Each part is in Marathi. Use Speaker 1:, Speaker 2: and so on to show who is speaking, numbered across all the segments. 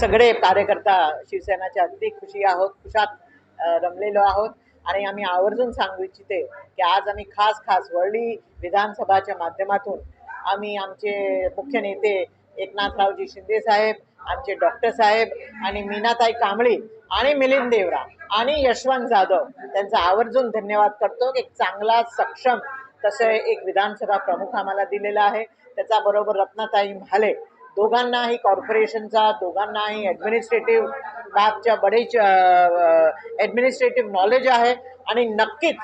Speaker 1: सगळे कार्यकर्ता शिवसेनाचे अगदी खुशी आहोत खुशात रमलेलो आहोत. आणि आम्ही आवर्जून सांगू इच्छिते की आज आम्ही खास खास वरळी विधानसभाच्या माध्यमातून आम्ही आमचे मुख्य नेते एकनाथरावजी शिंदे साहेब आमचे डॉक्टर साहेब आणि मीनाताई कांबळी आणि मिलिंद देवरा आणि यशवंत जाधव त्यांचा आवर्जून धन्यवाद करतो. एक चांगला सक्षम तसं एक विधानसभा प्रमुख आम्हाला दिलेला आहे. त्याच्याबरोबर रत्नाताई म्हाले दोघांनाही कॉर्पोरेशनचा दोघांनाही ॲडमिनिस्ट्रेटिव्ह बॅबच्या बरेच ॲडमिनिस्ट्रेटिव्ह नॉलेज आहे. आणि नक्कीच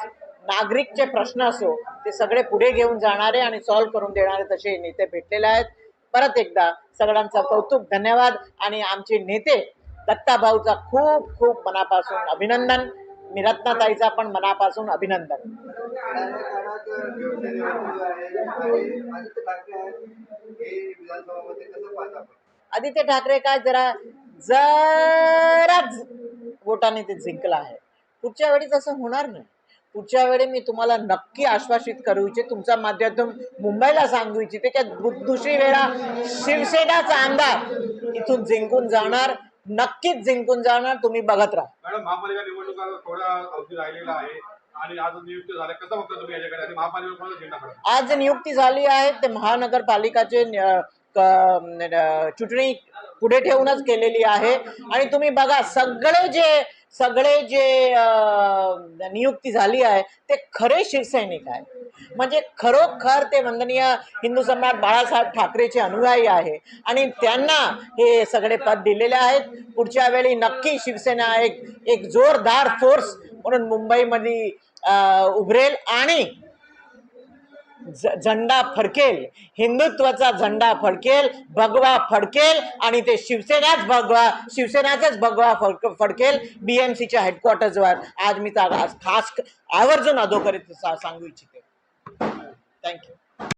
Speaker 1: नागरिकचे प्रश्न असो ते सगळे पुढे घेऊन जाणारे आणि सॉल्व्ह करून देणारे तसे नेते भेटलेले आहेत. परत एकदा सगळ्यांचा कौतुक धन्यवाद. आणि आमचे नेते दत्ताभाऊचा खूप खूप मनापासून अभिनंदन. मी रत्नाताईचा पण मनापासून अभिनंदन.
Speaker 2: आदित्य ठाकरे
Speaker 1: काय जरा जराच वोटाने ते जिंकला आहे. पुढच्या वेळी तसं होणार नाही. पुढच्या वेळी मी तुम्हाला नक्की आश्वासित करू इच्छिते तुमच्या माध्यमातून मुंबईला सांगू इच्छिते की दुसरी वेळा शिवसेनाचा आमदार इथून जिंकून जाणार नक्कीच जिंकून जाणार तुम्ही बघत राहा.
Speaker 3: मॅडम महापालिका निवडणुका थोडा अवधी राहिलेला आहे आणि आज नियुक्त झाले. कसं बघता तुम्ही याच्याकडे? आणि महापालिका कोणाचा झेंडा फडकला
Speaker 1: आज नियुक्ती झाली आहे ते महानगरपालिकाचे चुटणी पुढे ठेवूनच केलेली आहे. आणि तुम्ही बघा सगळे जे सगळे जे नियुक्ती झाली आहे ते खरे शिवसैनिक आहे म्हणजे खरोखर ते वंदनीय हिंदू सम्राट बाळासाहेब ठाकरेचे अनुयायी आहे. आणि त्यांना हे सगळे पद दिलेले आहेत. पुढच्या वेळी नक्की शिवसेना एक एक जोरदार फोर्स म्हणून मुंबईमध्ये उभरेल. आणि झंडा फडकेल. हिंदुत्वाचा झंडा फडकेल भगवा फडकेल आणि ते शिवसेनाच भगवा शिवसेनाचाच भगवा फडक फडकेल बी एम सीच्या हेडक्वार्टर्सवर आज मी त्या आज खास आवर्जून अधोकरीत सा- सांगू इच्छिते. थँक्यू